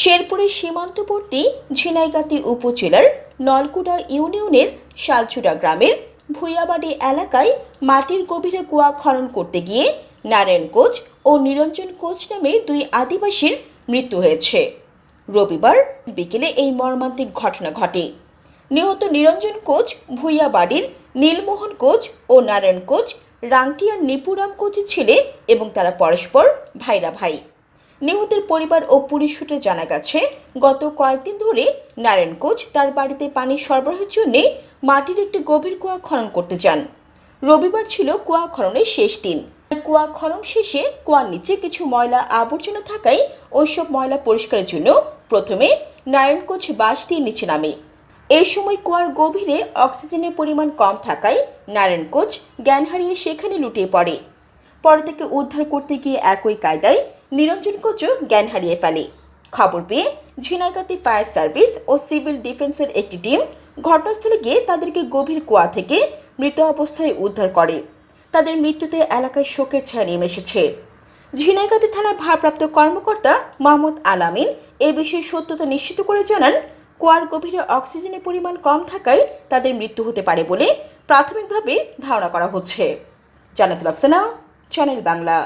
শেরপুরের সীমান্তবর্তী ঝিনাইগাতি উপজেলার নলকুড়া ইউনিয়নের শালচুড়া গ্রামের ভুইয়াবাড়ি এলাকায় মাটির গভীরে কুয়া খনন করতে গিয়ে নারায়ণ কোচ ও নিরঞ্জন কোচ নামে দুই আদিবাসীর মৃত্যু হয়েছে। রবিবার বিকেলে এই মর্মান্তিক ঘটনা ঘটে। নিহত নিরঞ্জন কোচ, ভুইয়াবাড়ির নীলমোহন কোচ ও নারায়ণ কোচ, রাংটিয়ার নিপুরাম কোচের ছেলে এবং তারা পরস্পর ভাইরা ভাই। নিহতের পরিবার ও পুলিশ সূত্রে জানা গেছে, গত কয়েকদিন ধরে নারায়ণ কোচ তার বাড়িতে পানি সরবরাহের জন্য মাটির একটি গভীর কুয়া খনন করতে যান। রবিবার ছিল কুয়া খননের শেষ দিন। কুয়া খনন শেষে কুয়ার নিচে কিছু ময়লা আবর্জনা থাকায় ওইসব ময়লা পরিষ্কারের জন্য প্রথমে নারায়ণ কোচ বাঁশ দিয়ে নিচে নামে। এই সময় কুয়ার গভীরে অক্সিজেনের পরিমাণ কম থাকায় নারায়ণ কোচ জ্ঞান হারিয়ে সেখানে লুটিয়ে পড়ে। পরে থেকে উদ্ধার করতে গিয়ে একই কায়দায় নিরঞ্জন কোচও জ্ঞান হারিয়ে ফেলে। খবর পেয়ে ঝিনাইগাতি ফায়ার সার্ভিস ও সিভিল ডিফেন্সের একটি টিম ঘটনাস্থলে গিয়ে তাদেরকে গভীর কুয়া থেকে মৃত অবস্থায় উদ্ধার করে। তাদের মৃত্যুতে এলাকায় শোকের ছায়া নেমে এসেছে। ঝিনাইগাতি থানার ভারপ্রাপ্ত কর্মকর্তা মোহাম্মদ আলামিন এ বিষয়ে সত্যতা নিশ্চিত করে জানান, কুয়ার গভীরে অক্সিজেনের পরিমাণ কম থাকায় তাদের মৃত্যু হতে পারে বলে প্রাথমিকভাবে ধারণা করা হচ্ছে। জানাতুল আফসানা, চ্যানেল বাংলা।